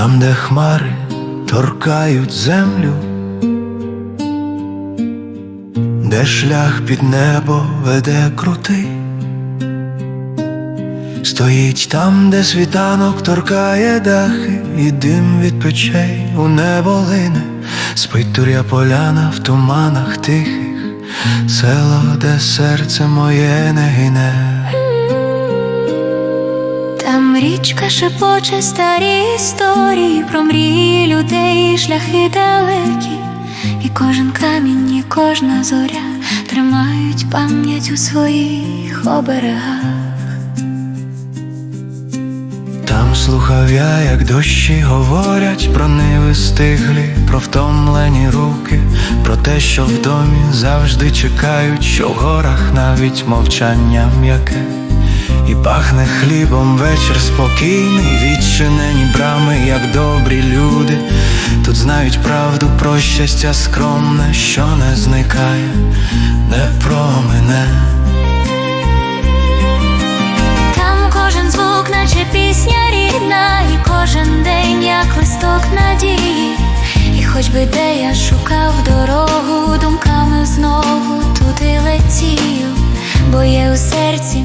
там, де хмари торкають землю, де шлях під небо веде крутий, стоїть там, де світанок торкає дахи, і дим від печей у небо лине, спить туря поляна в туманах тихих, село, де серце моє не гине. Там річка шепоче старі історії про мрії людей, шляхи далекі, і кожен камінь, і кожна зоря тримають пам'ять у своїх оберегах. Там слухав я, як дощі говорять про ниви стиглі, про втомлені руки, про те, що в домі завжди чекають, що в горах навіть мовчання м'яке, і пахне хлібом вечір спокійний, відчинені брами, як добрі люди. Тут знають правду про щастя скромне, що не зникає, не промине. Там кожен звук, наче пісня рідна, і кожен день як листок надії. І хоч би де я шукав дорогу, думками знову туди летію, бо є у серці